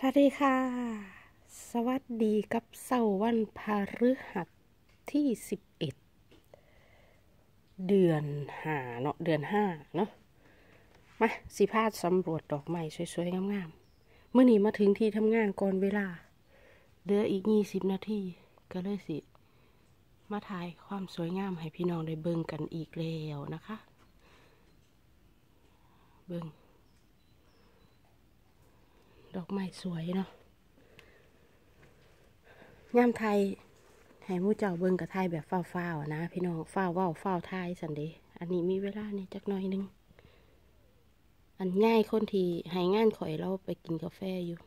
สวัสดีค่ะ สวัสดีกับเสาร์วันพฤหัสที่สิบเอ็ดเดือนหาเนาะเดือนห้าเนาะมาสิพาดสำรวจดอกไม้สวยๆ งามๆเมื่อนี้มาถึงที่ทำงานก่อนเวลาเดืออีกยี่สิบนาทีก็เลยสิ มาถ่ายความสวยงามให้พี่น้องได้เบิ่งกันอีกแล้วนะคะ เบิ่ง ดอกไม้สวยเนาะย่ามไทยให้มูเจ้าเบิ่งกับไทยแบบฟ้าวๆอะนะพี่น้องฟ้าวเว้าฟ้าไทยสันเดย์อันนี้มีเวลาเนี่ยจักหน่อยหนึง อันง่ายคนทีให้งานข่อยเราไปกินกาแฟอยู่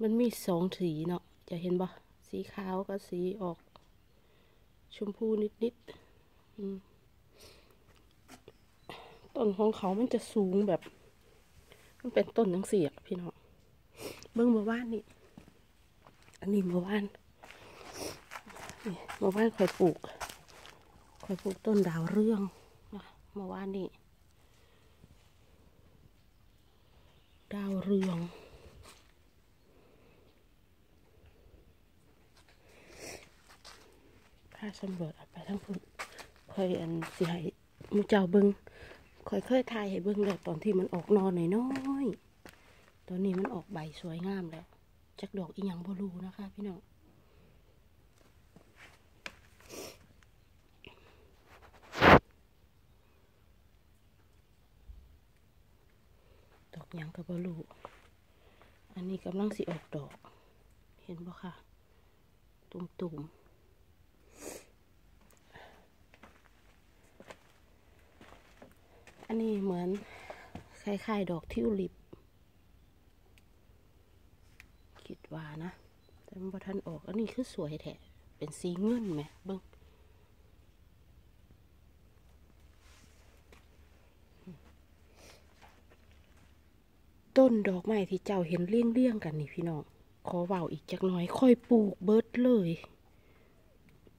มันมีสองสีเนาะจะเห็นบ่สีขาวกับสีออก ชมพูนิดๆอืมต้นของเขามันจะสูงแบบ มันเป็นต้นทั้งสี่อะพี่น้องเบิ้องเมื่านนี่อันนี้เมื่านนี่เมื่านคอยปลูกคอยปลูกต้นดาวเรื่องนะเมื่านนี่ดาวเรืองถ้าสำรวจเอาไปทั้งพุ่นคอยอันสิให้มูเจ้าเบิง คอยเคยถ่ายให้เบิงแล้วตอนที่มันออกนอนหน่อยน้อยๆตอนนี้มันออกใบสวยงามแล้วจักดอกอีหยังบรูนะคะพี่น้องดอกหยังก็บ่รู้อันนี้กำลังสิออกดอก เห็นบ่ค่ะ ตุ่มๆ อันนี้เหมือนคล้ายๆ ดอกทิวลิป คิดว่านะ แต่มันบ่ทันออก อันนี้คือสวยแท้เป็นสีเงินไหมเบิ้งต้นดอกไม้ที่เจ้าเห็นเลี่ยงๆกันนี่พี่น้อง ขอเว่าอีกจักหน่อย ค่อยปลูกเบิดเลย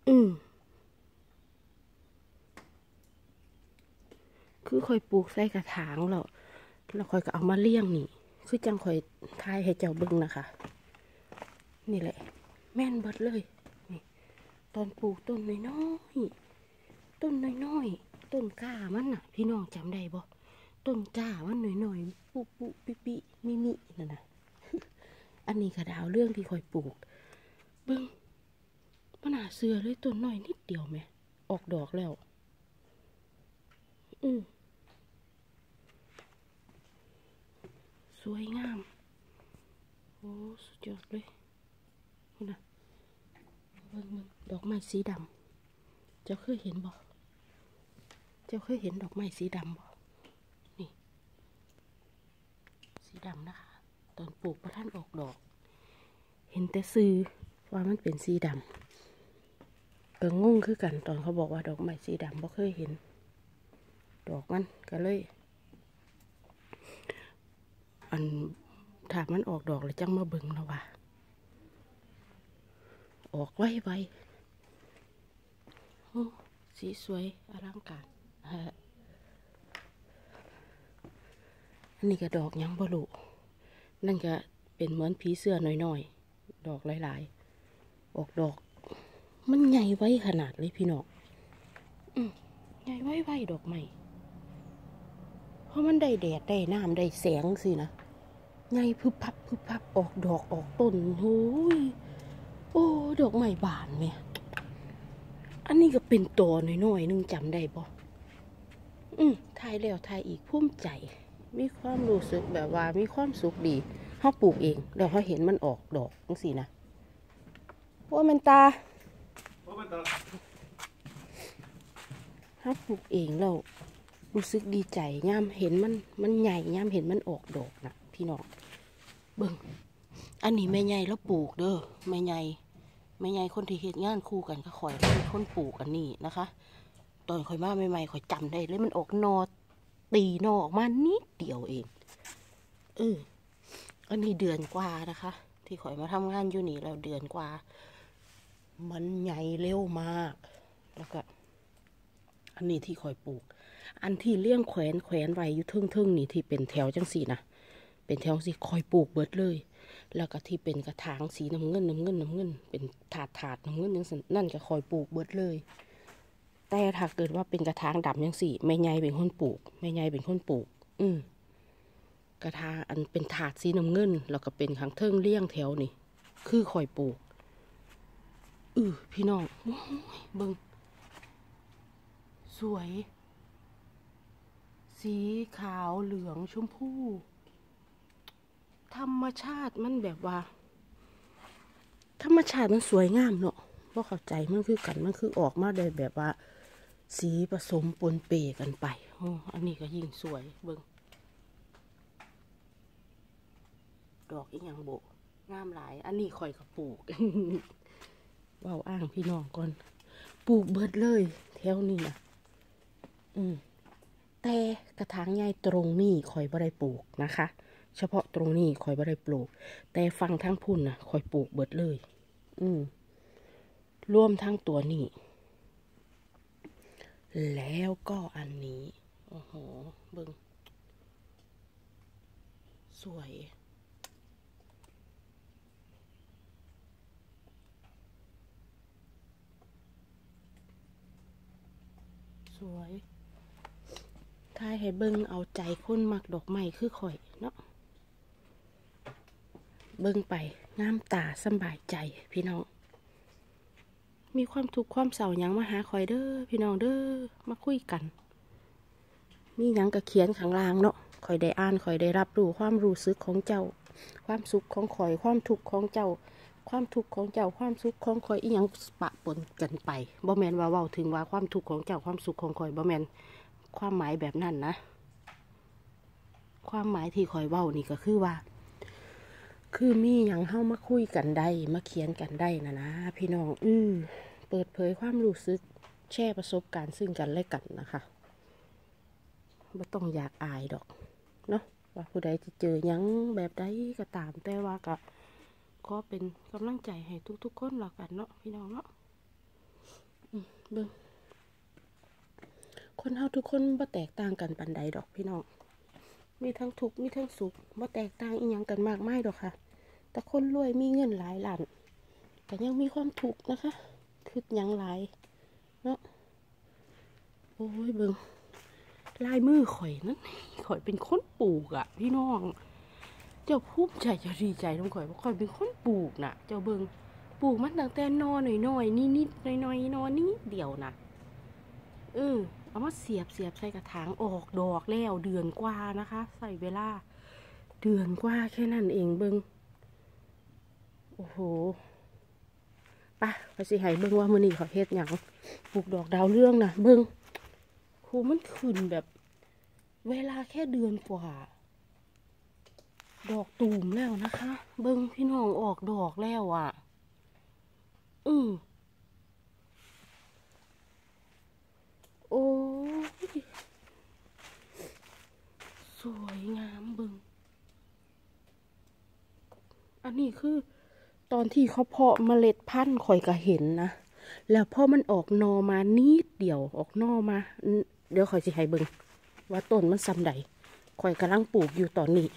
อืม คือคอยปลูกใส่กระถางแล้วแล้วคอยก็เอามาเลี้ยงนี่ คือจังคอยทายให้เจ้าเบิ่งนะคะ นี่แหละ แม่นเบิดเลยนี่ตอนปลูกต้นน้อยๆต้นน้อยๆต้นก้ามันน่ะ พี่น้องจำได้บ่ต้นก้ามันน้อยๆปุปุปิปิมิมินั่นน่ะอันนี้กระดาวเรื่องที่คอยปลูก เบิ่งมันหาเสือเลยต้นน้อยนิดเดียวแหม่ออกดอกแล้ว อืม สวยงาม โอ้ สุดยอดเลยนี่นะเบิ่งเบิ่งดอกไม้สีดำเจ้าเคยเห็นบ่เจ้าเคยเห็นดอกไม้สีดำบ่นี่ สีดำนะคะ ตอนปลูกพระท่านออกดอก เห็นแต่ซื้อว่ามันเป็นสีดำก็งงคือกันตอนเขาบอกว่าดอกไม้สีดำบ่เคยเห็น ดอกมันก็เลย อันถ้ามันออกดอกแล้วจังมาเบิ่งแล้วว่าออกไว้ไว้สีสวยอลังการอันนี้ก็ดอกยังบ่รู้นั่นก็เป็นเหมือนผีเสื้อหน่อยๆ ดอกหลายๆ ออกดอก มันใหญ่ไว้ขนาดเลยพี่น้องอืมใหญ่ไว้ไว้ดอกใหม่ เพราะมันได้แดดได้น้ำได้แสงสินะ ไงพึบพับพึบพับออกดอกออกต้นโอ้ยโอ้ดอกไม้บานแม่อันนี้ก็เป็นตัวน้อยๆนึงจำได้บ่อืมทายแล้วทายอีกภูมิใจ มีความรู้สึกแบบว่ามีความสุขดีเขาปลูกเองแล้วเขาเห็นมันออกดอกจังสินะว่ามันตา Momento. ถ้าปลูกเองเรารู้สึกดีใจย่ามเห็นมันมันใหญ่ย่ามเห็นมันออกดอกนะพี่น้อง เบิ่งอันนี้แม่ใหญ่แล้วปลูกเด้อแม่ใหญ่แม่ใหญ่คนที่เฮ็ดงานคู่กันก็ข่อยเป็นคนปลูกอันนี้นะคะ ตอนข่อยมาใหม่ๆข่อยจำได้เลยมันออกนอตีนอออกมานิดเดียวเองเอออันนี้เดือนกว่านะคะ ที่ข่อยมาทำงานอยู่นี่แล้วเดือนกว่า มันใหญ่เร็วมาก แล้วก็ อันนี้ที่คอยปลูก อันที่เลี้ยงแขวนแขวนไว้อยู่ทึ่งๆนี่ที่เป็นแถวจังสี่นะ เป็นแถวสิคอยปลูกเบิดเลย แล้วก็ที่เป็นกระถางสีน้ำเงินน้ำเงินน้ำเงิน เป็นถาดถาดน้ำเงินยังนั่นก็คอยปลูกเบิดเลย แต่ถ้าเกิดว่าเป็นกระถางดำยังสี่แม่ใหญ่เป็นคนปลูกแม่ใหญ่เป็นคนปลูก อืมกระถางอันเป็นถาดสีน้ำเงิน แล้วก็เป็นข้างเทิงเลี้ยงแถวนี่ คือคอยปลูกอือพี่น้องโอ้ยเบิงสวย สีขาวเหลืองชมพู ธรรมชาติมันแบบว่า ธรรมชาติมันสวยงามเนาะเพราะเข้าใจมันคือกันมันคือออกมาได้แบบว่า สีผสมปนเปกันไปโอ้อันนี้ก็ยิ่งสวยเบิงดอกอีหยังโบงามหลาย อันนี้ข่อยก็ปลูกเว้าอ้างพี่น้องก่อน ปลูกเบิดเลย แถวนี้นะอืมแต่กระถางใหญ่ตรงนี้ข่อยบ่ได้ปลูกนะคะ เฉพาะตรงนี้ข่อยบ่ได้ปลูก แต่ฟังทั้งพุ่นนะข่อยปลูกเบิดเลย อืมรวมทั้งตัวนี้แล้วก็อันนี้ โอ้โห เบิงสวย สวยทายให้เบิ่งเอาใจคนมักดอกไม้คือข่อยเนาะ เบิ่งไปงามตาสบายใจพี่น้อง มีความทุกข์ความเศร้ายังมาหาข่อยเด้อพี่น้องเด้อมาคุยกัน มียังก็เขียนข้างล่างเนาะข่อยได้อ่านข่อยได้รับรู้ความรู้สึกของเจ้า ความสุขของข่อยความทุกข์ของเจ้า ความทุกข์ของเจ้าความสุขของข่อยอีหยังปะปนกันไปบ่แมนว่าเว้าถึงว่าความทุกข์ของเจ้าความสุขของข่อยบ่แมนความหมายแบบนั้นนะ ความหมายที่ข่อยเว้านี่ก็คือว่า คือมีหยังเฮามาคุยกันได้ มาเขียนกันได้นะนะพี่น้อง อือเปิดเผยความรู้สึก แชร์ประสบการณ์ซึ่งกันและกันนะคะไม่ต้องอยากอายดอก เนาะว่าผู้ใดจะเจอยังแบบใดก็ตามแต่ว่าก็ขอเป็นกำลังใจให้ทุกๆคนแล้วกันเนาะพี่น้องเนาะเบิ่งคนเฮาทุกคนบ่แตกต่างกันปานใดดอกพี่น้อง มีทั้งทุกข์มีทั้งสุขบ่แตกต่างอีหยังกันมากมายดอกค่ะ แต่คนรวยมีเงินหลายล้านแต่ยังมีความทุกข์นะคะคือยังหลายเนาะโอ้ยเบิงลายมือข่อยนั่นข่อยเป็นคนปลูกอะ่ะพี่น้อง เจ้าภูมิใจเจะดีใจน้องข่อยว่าข่อยเป็นคนปลูกน่ะ เจ้าเบิงปลูกมันตั้งแต่นอนหน่อยๆนิดนิดหน่อยหน่อนนิดเดียวนะเออ เอามาเสียบเสียบใส่กระถางออกดอกแล้วเดือนกว่านะคะ ใส่เวลา เดือนกว่าแค่นั้นเองเบิงโอ้โหไปไปสิให้เบิงว่ามือนี้เขาเฮ็ดหยังปลูกดอกดาวเรื่องนะเบิงโหมันขึ้นแบบ เวลาแค่เดือนกว่า ดอกตูมแล้วนะคะ เบิงพี่น้องออกดอกแล้วอะ อือ โอ้ยสวยงามบิงอันนี้คือตอนที่เขาเพาะเมล็ดพันธุ์ข่อยก็เห็นนะ แล้วพอมันออกนอมานิดเดียวออกนอมา เดี๋ยวข่อยสิให้เบิงว่าต้นมันซำใดข่อยกำลังปลูกอยู่ตอนนี้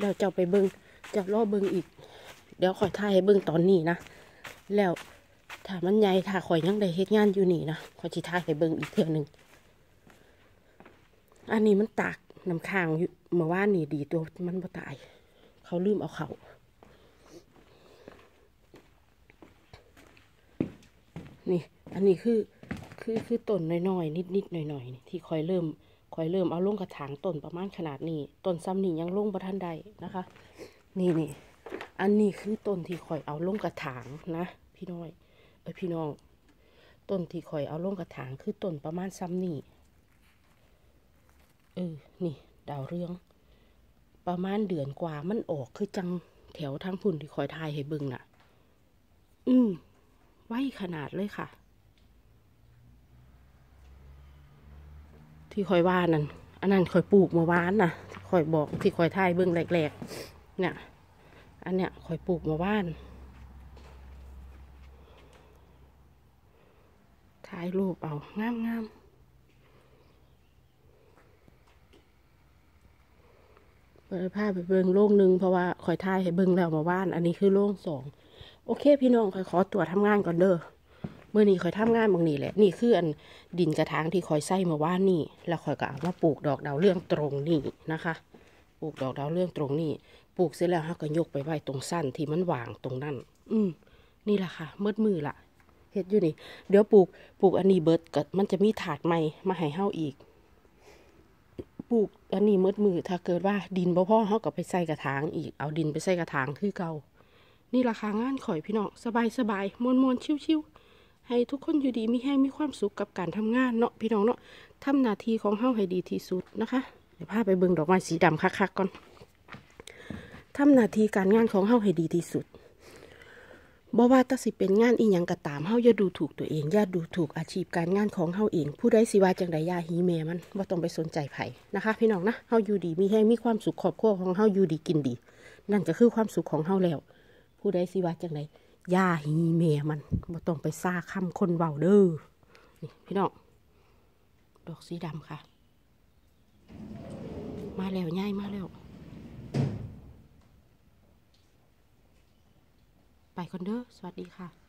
แล้วเจ้าไปเบิงเจ้ารอเบิงอีก เดี๋ยวข่อยถ่ายให้เบิงตอนนี้นะ แล้ว ถ้ามันใหญ่ถ้าข่อยยังได้เฮ็ดงานอยู่นี่นะข่อยสิถ่ายให้เบิงอีกเทื่อหนึงอันนี้มันตากน้ำค้างอยู่เมื่อวานนี่ดีตัวมันบ่ตาย เขาลืมเอาเขานี่ อันนี้คือคือคือต้นน้อยๆนิดๆหน่อยๆนี่ที่คอยเริ่มคอยเริ่มเอาลงกระถางต้นประมาณขนาดนี้ต้นซ้ำนี่ยังลงประทันใดนะคะ นี่นี่อันนี้คือต้นที่คอยเอาลงกระถางนะ พี่น้อย อ้พี่น้อง ต้นที่คอยเอาลงกระถางคือต้นประมาณซ้ำนี่เออ นี่ ดาวเรือง ประมาณเดือนกว่ามันออกคือจังแถวทางพุ่นที่คอยทายให้บิ่งน่ะ อืมไว้ขนาดเลยค่ะ ที่คอยว่านั่น อันนั้นคอยปลูกเมื่อวานน่ะที่คอยบอกที่คอยทายบิ่งแรกๆเนี่ย อันเนี้ยคอยปลูกเมื่อวาน ถ่ายรูปเอางามงามเปิดผ้าไปเบิ่งโล่งหนึ่งเพราะว่าคอยท่ายให้เบิ่งแล้วมาว่าน อันนี้คือโล่งสองโอเค พี่น้องคอยขอตัวทำงานก่อนเด้อเมื่อนี้คอยทำงานบางนี้แหละ นี่คืออันดินกระถางที่คอยใส่มาว่านนี่ แล้วคอยก็เอามาปลูกดอกดาวเรื่องตรงนี่นะคะ ปลูกดอกดาวเรื่องตรงนี้ปลูกเสร็จแล้วเราก็ยกไปไว้ตรงสั้นที่มันวางตรงนั้นอืมนี่แหละค่ะมืดมือละ เฮ็ดอยู่นี่ เดี๋ยวปลูกปลูกอันนี้เบิดก็มันจะมีถาดใหม่มาให้เฮาอีก ปลูกอันนี้มืดมือถ้าเกิดว่าดินบ่พอเฮาก็ไปใส่กระถางอีกเอาดินไปใส่กระถางคือเก่า นี่ราคางานข่อยพี่น้องสบายสบายมวนมวนชิวชิวๆให้ทุกคนอยู่ดีมีแห้งมีความสุขกับการทำงานเนาะพี่น้องเนาะทำหน้าที่ของเฮาให้ดีที่สุดนะคะ เดี๋ยวพาไปเบิ่งดอกไม้สีดำคักๆก่อนทำหน้าที่การงานของเฮาให้ดีที่สุด บ่ว่าแตสิเป็นงานอีหยังก็ตามเฮาอย่าดูถูกตัวเองอย่าดูถูกอาชีพการงานของเฮาเอง ผู้ใดสิว่าจังใดอย่าหีแม่มันบ่ต้องไปสนใจไผนะคะ พี่น้องนะเฮาอยู่ดีมีแห้งมีความสุขครอบครัวของเฮาอยู่ดีกินดี นั่นก็คือความสุขของเฮาแล้ว ผู้ใดสิว่าจังไดย่าฮีเมียมันบ่ต้องไปซ่าคำคนเว้าเด้อนี่พี่น้องดอกสีดำค่ะ มาแล้วย่ายมาแล้ว ไปคอนเด้อสวัสดีค่ะ